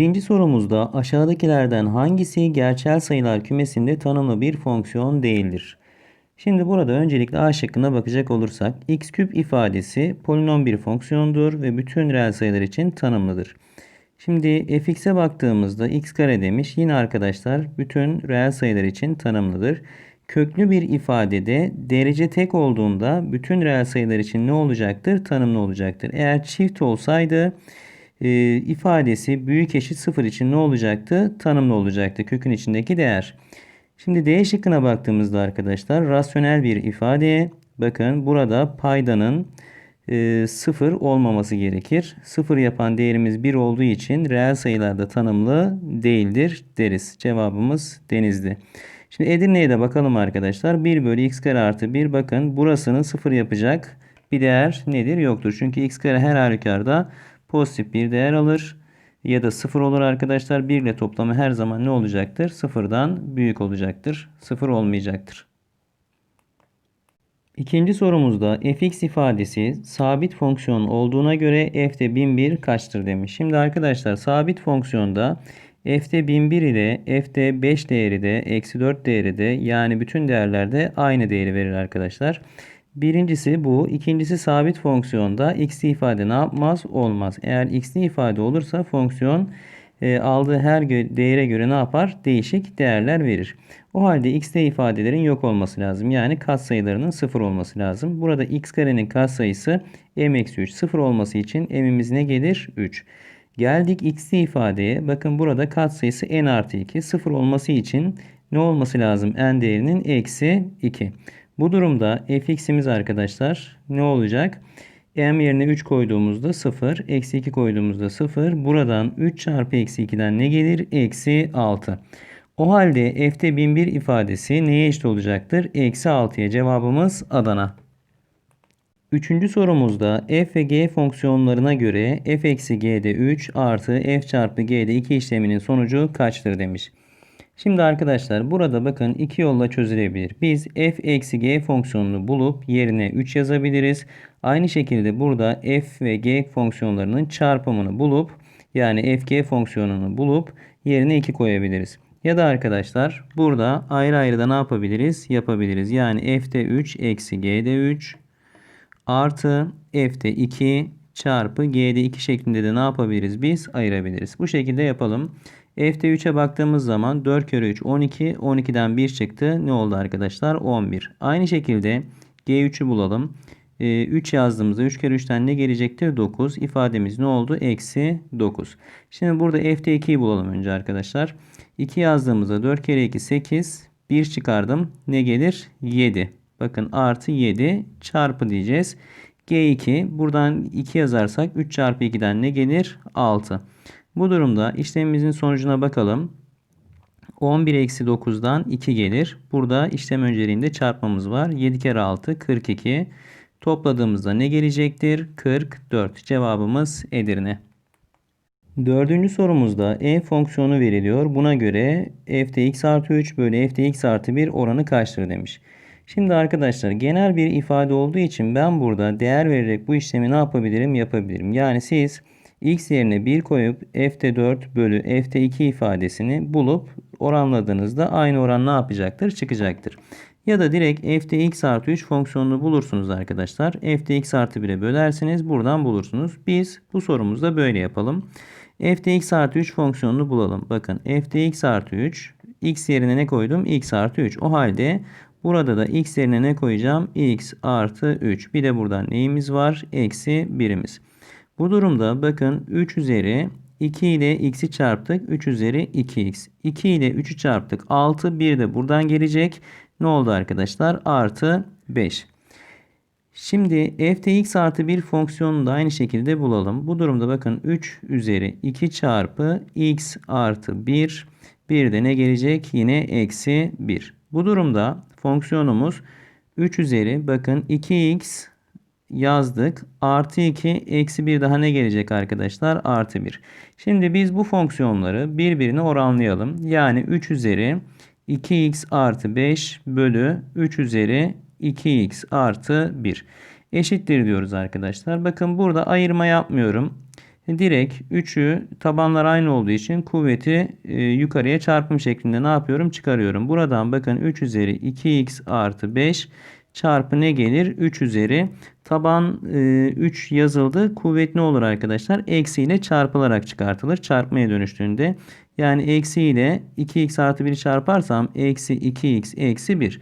Birinci sorumuzda aşağıdakilerden hangisi gerçel sayılar kümesinde tanımlı bir fonksiyon değildir? Şimdi burada öncelikle A şıkkına bakacak olursak x küp ifadesi polinom bir fonksiyondur ve bütün reel sayılar için tanımlıdır. Şimdi fx'e baktığımızda x kare demiş. Yine arkadaşlar bütün reel sayılar için tanımlıdır. Köklü bir ifadede derece tek olduğunda bütün reel sayılar için ne olacaktır? Tanımlı olacaktır. Eğer çift olsaydı e, ifadesi büyük eşit sıfır için ne olacaktı? Tanımlı olacaktı kökün içindeki değer. Şimdi D şıkkına baktığımızda arkadaşlar rasyonel bir ifade. Bakın burada paydanın e, sıfır olmaması gerekir. Sıfır yapan değerimiz 1 olduğu için reel sayılarda tanımlı değildir deriz. Cevabımız denizli. Şimdi Edirne'ye de bakalım arkadaşlar. 1 bölü x kare artı 1 bakın burasını sıfır yapacak bir değer nedir? Yoktur. Çünkü x kare her halükarda pozitif bir değer alır. Ya da sıfır olur arkadaşlar. 1 ile toplamı her zaman ne olacaktır? Sıfırdan büyük olacaktır. Sıfır olmayacaktır. İkinci sorumuzda fx ifadesi sabit fonksiyon olduğuna göre f'de 1001 kaçtır demiş. Şimdi arkadaşlar sabit fonksiyonda f'de 1001 ile f'de 5 değeri de eksi 4 değeri de yani bütün değerlerde aynı değeri verir arkadaşlar. Birincisi bu. İkincisi sabit fonksiyonda x'li ifade ne yapmaz? Olmaz. Eğer x'li ifade olursa fonksiyon e, aldığı her değere göre ne yapar? Değişik değerler verir. O halde x'li ifadelerin yok olması lazım. Yani katsayılarının sıfır olması lazım. Burada x karenin katsayısı m-3. Sıfır olması için m'imiz ne gelir? 3. Geldik x'li ifadeye. Bakın burada katsayısı n artı 2. Sıfır olması için ne olması lazım? n değerinin eksi 2. Bu durumda fx'imiz arkadaşlar ne olacak? m yerine 3 koyduğumuzda 0, eksi 2 koyduğumuzda 0. Buradan 3 çarpı eksi 2'den ne gelir? Eksi 6. O halde f'te 1001 ifadesi neye eşit olacaktır? Eksi 6'ya cevabımız Adana. Üçüncü sorumuzda f ve g fonksiyonlarına göre f eksi g'de 3 artı f çarpı g'de 2 işleminin sonucu kaçtır demiş. Şimdi arkadaşlar burada bakın iki yolla çözülebilir. Biz f eksi g fonksiyonunu bulup yerine 3 yazabiliriz. Aynı şekilde burada f ve g fonksiyonlarının çarpımını bulup yani fg fonksiyonunu bulup yerine 2 koyabiliriz. Ya da arkadaşlar burada ayrı ayrı da ne yapabiliriz? Yapabiliriz. Yani f'de 3 eksi g'de 3 artı f'de 2 çarpı g'de 2 şeklinde de ne yapabiliriz? Biz ayırabiliriz. Bu şekilde yapalım. F'de 3'e baktığımız zaman 4 kere 3 12. 12'den 1 çıktı. Ne oldu arkadaşlar? 11. Aynı şekilde G3'ü bulalım. 3 ee, yazdığımızda 3 kere 3'ten ne gelecektir? 9. İfademiz ne oldu? Eksi 9. Şimdi burada F'de 2'yi bulalım önce arkadaşlar. 2 yazdığımızda 4 kere 2 8. 1 çıkardım. Ne gelir? 7. Bakın artı 7 çarpı diyeceğiz. G2 buradan 2 yazarsak 3 çarpı 2'den ne gelir? 6. Bu durumda işlemimizin sonucuna bakalım. 11 eksi 9'dan 2 gelir. Burada işlem önceliğinde çarpmamız var. 7 kere 6 42. Topladığımızda ne gelecektir? 44. Cevabımız Edirne. Dördüncü sorumuzda e fonksiyonu veriliyor. Buna göre f'de x artı 3 bölü f'de x artı 1 oranı kaçtır demiş. Şimdi arkadaşlar genel bir ifade olduğu için ben burada değer vererek bu işlemi ne yapabilirim? Yapabilirim. Yani siz x yerine 1 koyup f'te 4 bölü f'te 2 ifadesini bulup oranladığınızda aynı oran ne yapacaktır? Çıkacaktır. Ya da direkt f'te x artı 3 fonksiyonunu bulursunuz arkadaşlar. f'te x artı 1'e bölersiniz. Buradan bulursunuz. Biz bu sorumuzda böyle yapalım. f'te x artı 3 fonksiyonunu bulalım. Bakın f'te x artı 3 x yerine ne koydum? x artı 3. O halde burada da x yerine ne koyacağım? x artı 3. Bir de buradan neyimiz var? Eksi 1'imiz. Bu durumda bakın 3 üzeri 2 ile x'i çarptık. 3 üzeri 2x. 2 ile 3'ü çarptık. 6 1 de buradan gelecek. Ne oldu arkadaşlar? Artı 5. Şimdi f(x) artı 1 fonksiyonunu da aynı şekilde bulalım. Bu durumda bakın 3 üzeri 2 çarpı x artı 1. Bir de ne gelecek? Yine eksi 1. Bu durumda fonksiyonumuz 3 üzeri bakın 2x yazdık. Artı 2 eksi 1 daha ne gelecek arkadaşlar? Artı 1. Şimdi biz bu fonksiyonları birbirine oranlayalım. Yani 3 üzeri 2x artı 5 bölü 3 üzeri 2x artı 1 eşittir diyoruz arkadaşlar. Bakın burada ayırma yapmıyorum. Direkt 3'ü tabanlar aynı olduğu için kuvveti e, yukarıya çarpım şeklinde ne yapıyorum? Çıkarıyorum. Buradan bakın 3 üzeri 2x artı 5 çarpı ne gelir? 3 üzeri taban e, 3 yazıldı. Kuvvet ne olur arkadaşlar? Eksi ile çarpılarak çıkartılır. Çarpmaya dönüştüğünde. Yani eksi ile 2x artı 1'i çarparsam eksi 2x eksi 1.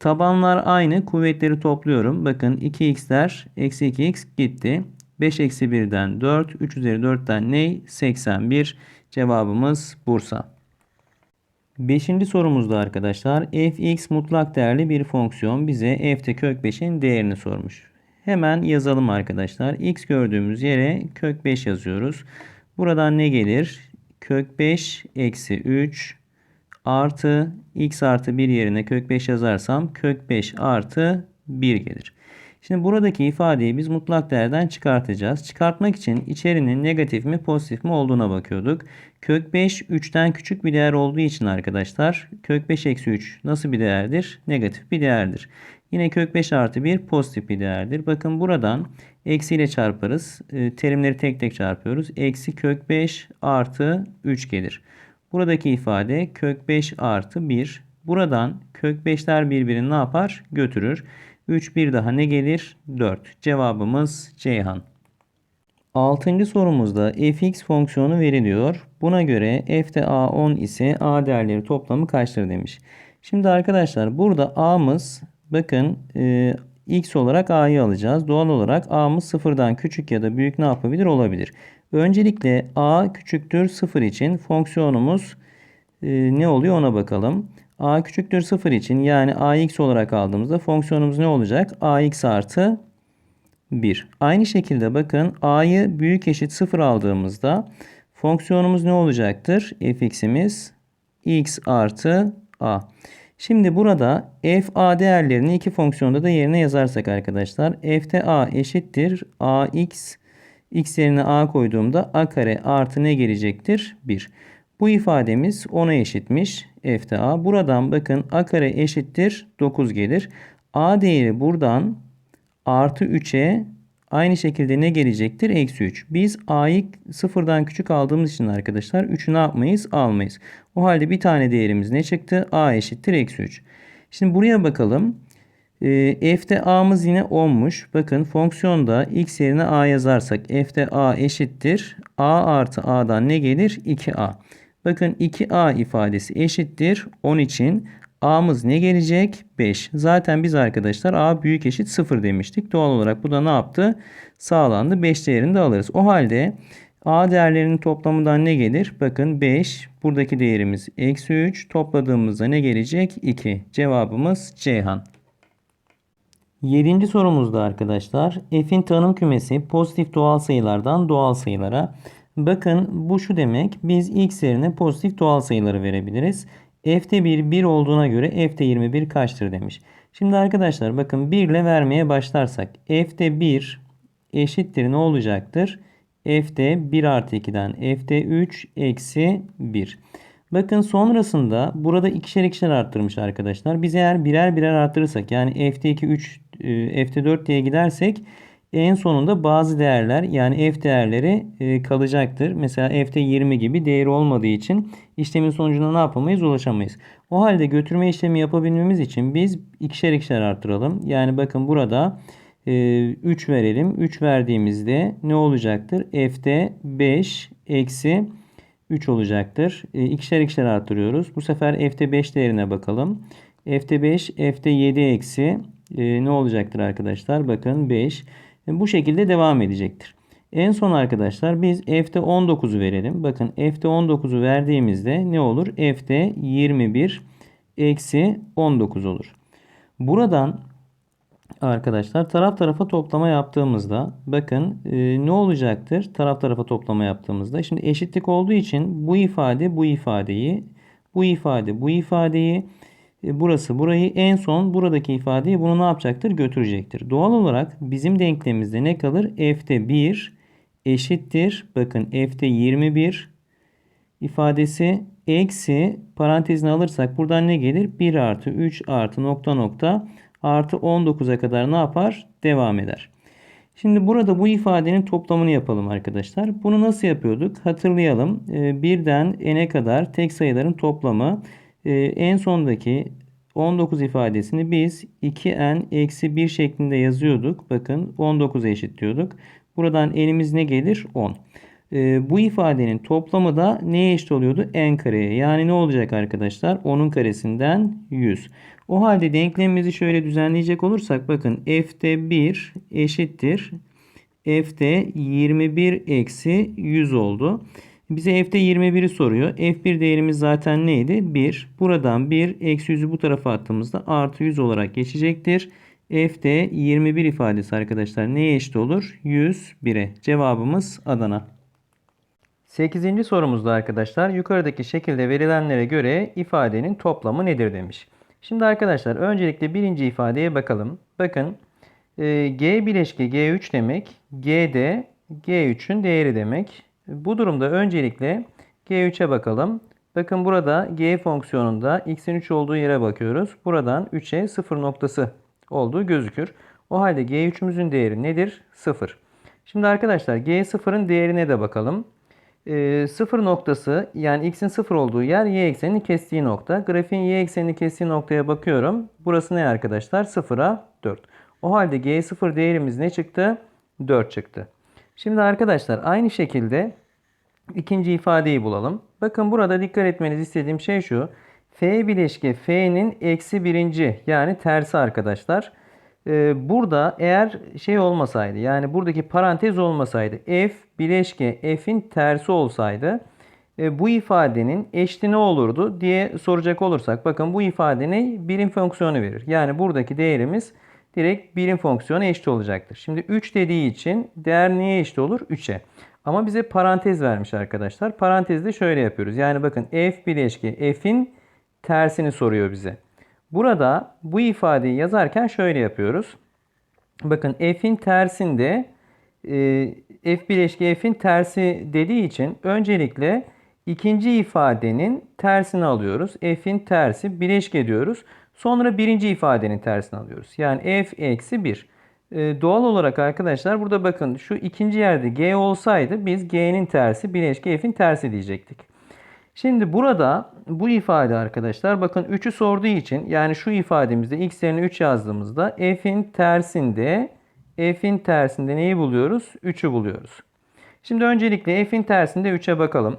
Tabanlar aynı. Kuvvetleri topluyorum. Bakın 2x'ler eksi 2x gitti. 5 eksi 1'den 4. 3 üzeri 4'ten ne? 81. Cevabımız Bursa. Beşinci sorumuzda arkadaşlar fx mutlak değerli bir fonksiyon bize f'te kök 5'in değerini sormuş. Hemen yazalım arkadaşlar. x gördüğümüz yere kök 5 yazıyoruz. Buradan ne gelir? Kök 5 eksi 3 artı x artı 1 yerine kök 5 yazarsam kök 5 artı 1 gelir. Şimdi buradaki ifadeyi biz mutlak değerden çıkartacağız. Çıkartmak için içerinin negatif mi pozitif mi olduğuna bakıyorduk. Kök 5 3'ten küçük bir değer olduğu için arkadaşlar kök 5 eksi 3 nasıl bir değerdir? Negatif bir değerdir. Yine kök 5 artı 1 pozitif bir değerdir. Bakın buradan eksiyle çarparız. E, terimleri tek tek çarpıyoruz. Eksi kök 5 artı 3 gelir. Buradaki ifade kök 5 artı 1. Buradan kök 5'ler birbirini ne yapar? Götürür. 3 bir daha ne gelir? 4. Cevabımız Ceyhan. Altıncı sorumuzda fx fonksiyonu veriliyor. Buna göre f'de a10 ise a değerleri toplamı kaçtır demiş. Şimdi arkadaşlar burada a'mız bakın e, x olarak a'yı alacağız. Doğal olarak a'mız sıfırdan küçük ya da büyük ne yapabilir olabilir. Öncelikle a küçüktür 0 için fonksiyonumuz e, ne oluyor ona bakalım a küçüktür 0 için yani ax olarak aldığımızda fonksiyonumuz ne olacak? ax artı 1. Aynı şekilde bakın a'yı büyük eşit 0 aldığımızda fonksiyonumuz ne olacaktır? fx'imiz x artı a. Şimdi burada f a değerlerini iki fonksiyonda da yerine yazarsak arkadaşlar f'te a eşittir ax x yerine a koyduğumda a kare artı ne gelecektir? 1. Bu ifademiz 10'a eşitmiş f'te a. Buradan bakın a kare eşittir 9 gelir. a değeri buradan artı 3'e aynı şekilde ne gelecektir? Eksi 3. Biz a'yı sıfırdan küçük aldığımız için arkadaşlar 3'ü ne yapmayız? Almayız. O halde bir tane değerimiz ne çıktı? a eşittir eksi 3. Şimdi buraya bakalım. E, f'te a'mız yine 10'muş. Bakın fonksiyonda x yerine a yazarsak f'te a eşittir. a artı a'dan ne gelir? 2a. Bakın 2a ifadesi eşittir 10 için a'mız ne gelecek? 5. Zaten biz arkadaşlar a büyük eşit 0 demiştik. Doğal olarak bu da ne yaptı? Sağlandı. 5 değerini de alırız. O halde a değerlerinin toplamından ne gelir? Bakın 5. Buradaki değerimiz eksi 3. Topladığımızda ne gelecek? 2. Cevabımız Ceyhan. Yedinci sorumuzda arkadaşlar f'in tanım kümesi pozitif doğal sayılardan doğal sayılara Bakın bu şu demek. Biz x yerine pozitif doğal sayıları verebiliriz. F'te 1 1 olduğuna göre F'te 21 kaçtır demiş. Şimdi arkadaşlar bakın 1 ile vermeye başlarsak F'te 1 eşittir ne olacaktır? F'te 1 artı 2'den F'te 3 eksi 1. Bakın sonrasında burada ikişer ikişer arttırmış arkadaşlar. Biz eğer birer birer arttırırsak yani F'te 2 3 F'te 4 diye gidersek en sonunda bazı değerler yani f değerleri e, kalacaktır. Mesela f'te 20 gibi değeri olmadığı için işlemin sonucuna ne yapamayız? Ulaşamayız. O halde götürme işlemi yapabilmemiz için biz ikişer ikişer arttıralım. Yani bakın burada e, 3 verelim. 3 verdiğimizde ne olacaktır? f'te 5 eksi 3 olacaktır. E, ikişer ikişer arttırıyoruz. Bu sefer f'te 5 değerine bakalım. f'te 5, f'te 7 eksi e, ne olacaktır arkadaşlar? Bakın 5. Bu şekilde devam edecektir. En son arkadaşlar biz f'te 19'u verelim. Bakın f'te 19'u verdiğimizde ne olur? f'te 21 eksi 19 olur. Buradan arkadaşlar taraf tarafa toplama yaptığımızda bakın e, ne olacaktır? Taraf tarafa toplama yaptığımızda. Şimdi eşitlik olduğu için bu ifade bu ifadeyi bu ifade bu ifadeyi e, burası burayı en son buradaki ifadeyi bunu ne yapacaktır? Götürecektir. Doğal olarak bizim denklemimizde ne kalır? F'te 1 eşittir. Bakın F'te 21 ifadesi eksi parantezine alırsak buradan ne gelir? 1 artı 3 artı nokta nokta artı 19'a kadar ne yapar? Devam eder. Şimdi burada bu ifadenin toplamını yapalım arkadaşlar. Bunu nasıl yapıyorduk? Hatırlayalım. Ee, birden n'e kadar tek sayıların toplamı. Ee, en sondaki 19 ifadesini biz 2n eksi 1 şeklinde yazıyorduk. Bakın 19'a eşitliyorduk. Buradan n'imiz ne gelir? 10. Ee, bu ifadenin toplamı da neye eşit oluyordu? n kareye. Yani ne olacak arkadaşlar? 10'un karesinden 100. O halde denklemimizi şöyle düzenleyecek olursak bakın f'te 1 eşittir. f'te 21 eksi 100 oldu. Bize f'te 21'i soruyor. f1 değerimiz zaten neydi? 1. Buradan 1 eksi 100'ü bu tarafa attığımızda artı 100 olarak geçecektir. f'te 21 ifadesi arkadaşlar neye eşit olur? 101'e. Cevabımız Adana. 8. sorumuzda arkadaşlar yukarıdaki şekilde verilenlere göre ifadenin toplamı nedir demiş. Şimdi arkadaşlar öncelikle birinci ifadeye bakalım. Bakın e, G bileşke G3 demek. G de G3'ün değeri demek. Bu durumda öncelikle G3'e bakalım. Bakın burada G fonksiyonunda x'in 3 olduğu yere bakıyoruz. Buradan 3'e 0 noktası olduğu gözükür. O halde G3'ümüzün değeri nedir? 0. Şimdi arkadaşlar G0'ın değerine de bakalım. E, 0 noktası yani x'in 0 olduğu yer y eksenini kestiği nokta. Grafiğin y eksenini kestiği noktaya bakıyorum. Burası ne arkadaşlar? 0'a 4. O halde G0 değerimiz ne çıktı? 4 çıktı. Şimdi arkadaşlar aynı şekilde ikinci ifadeyi bulalım. Bakın burada dikkat etmenizi istediğim şey şu. F bileşke F'nin eksi birinci yani tersi arkadaşlar. Ee, burada eğer şey olmasaydı yani buradaki parantez olmasaydı f bileşke f'in tersi olsaydı e, bu ifadenin eşli ne olurdu diye soracak olursak bakın bu ifade ne? Birim fonksiyonu verir. Yani buradaki değerimiz direkt birim fonksiyonu eşit olacaktır. Şimdi 3 dediği için değer neye eşit olur? 3'e. Ama bize parantez vermiş arkadaşlar. Parantezde şöyle yapıyoruz. Yani bakın f bileşke f'in tersini soruyor bize. Burada bu ifadeyi yazarken şöyle yapıyoruz. Bakın f'in tersinde e, f bileşke f'in tersi dediği için öncelikle ikinci ifadenin tersini alıyoruz. f'in tersi bileşke diyoruz. Sonra birinci ifadenin tersini alıyoruz. Yani f eksi 1. E, doğal olarak arkadaşlar burada bakın şu ikinci yerde g olsaydı biz g'nin tersi bileşke f'in tersi diyecektik. Şimdi burada bu ifade arkadaşlar bakın 3'ü sorduğu için yani şu ifademizde x yerine 3 yazdığımızda f'in tersinde f'in tersinde neyi buluyoruz? 3'ü buluyoruz. Şimdi öncelikle f'in tersinde 3'e bakalım.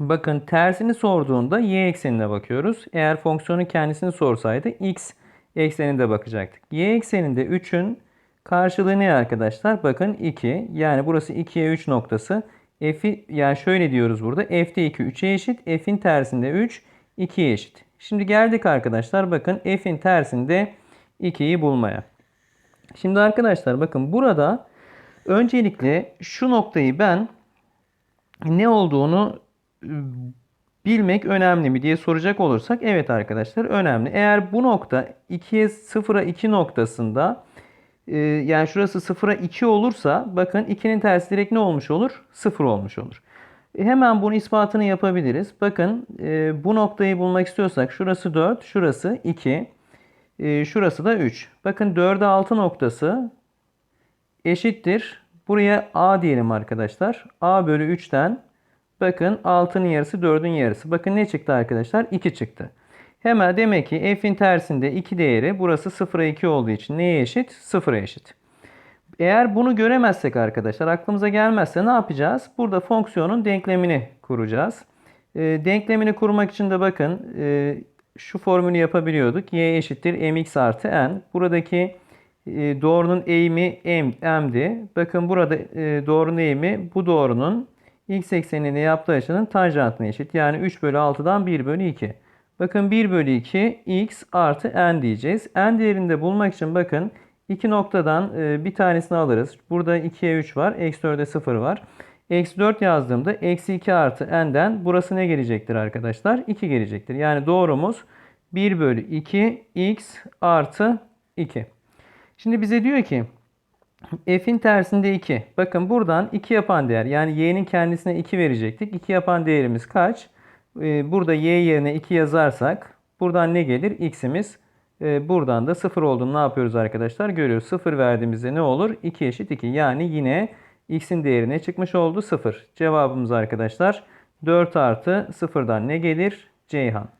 Bakın tersini sorduğunda y eksenine bakıyoruz. Eğer fonksiyonun kendisini sorsaydı x ekseninde bakacaktık. Y ekseninde 3'ün karşılığı ne arkadaşlar? Bakın 2. Yani burası 2'ye 3 noktası. F'i yani şöyle diyoruz burada. F'de 2 3'e eşit. F'in tersinde 3 2'ye eşit. Şimdi geldik arkadaşlar bakın F'in tersinde 2'yi bulmaya. Şimdi arkadaşlar bakın burada öncelikle şu noktayı ben ne olduğunu bilmek önemli mi diye soracak olursak evet arkadaşlar önemli. Eğer bu nokta 2'ye 0'a 2 noktasında ee, yani şurası 0'a 2 olursa bakın 2'nin tersi direkt ne olmuş olur? 0 olmuş olur. E, hemen bunun ispatını yapabiliriz. Bakın e, bu noktayı bulmak istiyorsak şurası 4, şurası 2, e, şurası da 3. Bakın 4'e 6 noktası eşittir. Buraya A diyelim arkadaşlar. A bölü 3'ten bakın 6'nın yarısı 4'ün yarısı. Bakın ne çıktı arkadaşlar? 2 çıktı. Hemen demek ki f'in tersinde 2 değeri burası 0'a 2 olduğu için neye eşit? 0'a eşit. Eğer bunu göremezsek arkadaşlar aklımıza gelmezse ne yapacağız? Burada fonksiyonun denklemini kuracağız. E, denklemini kurmak için de bakın e, şu formülü yapabiliyorduk. y eşittir mx artı n. Buradaki e, doğrunun eğimi m, m'di. Bakın burada e, doğrunun eğimi bu doğrunun x ekseninde yaptığı açının tanjantına eşit. Yani 3 bölü 6'dan 1 bölü 2. Bakın 1 bölü 2 x artı n diyeceğiz. n değerini de bulmak için bakın iki noktadan e, bir tanesini alırız. Burada 2'ye 3 var. Eksi 4'e 0 var. Eksi 4 yazdığımda eksi 2 artı n'den burası ne gelecektir arkadaşlar? 2 gelecektir. Yani doğrumuz 1 bölü 2 x artı 2. Şimdi bize diyor ki f'in tersinde 2. Bakın buradan 2 yapan değer yani y'nin kendisine 2 verecektik. 2 yapan değerimiz kaç? Ee, burada y yerine 2 yazarsak buradan ne gelir? x'imiz E, buradan da 0 olduğunu ne yapıyoruz arkadaşlar? Görüyoruz. 0 verdiğimizde ne olur? 2 eşit 2. Yani yine x'in değerine çıkmış oldu 0. Cevabımız arkadaşlar 4 artı 0'dan ne gelir? Ceyhan.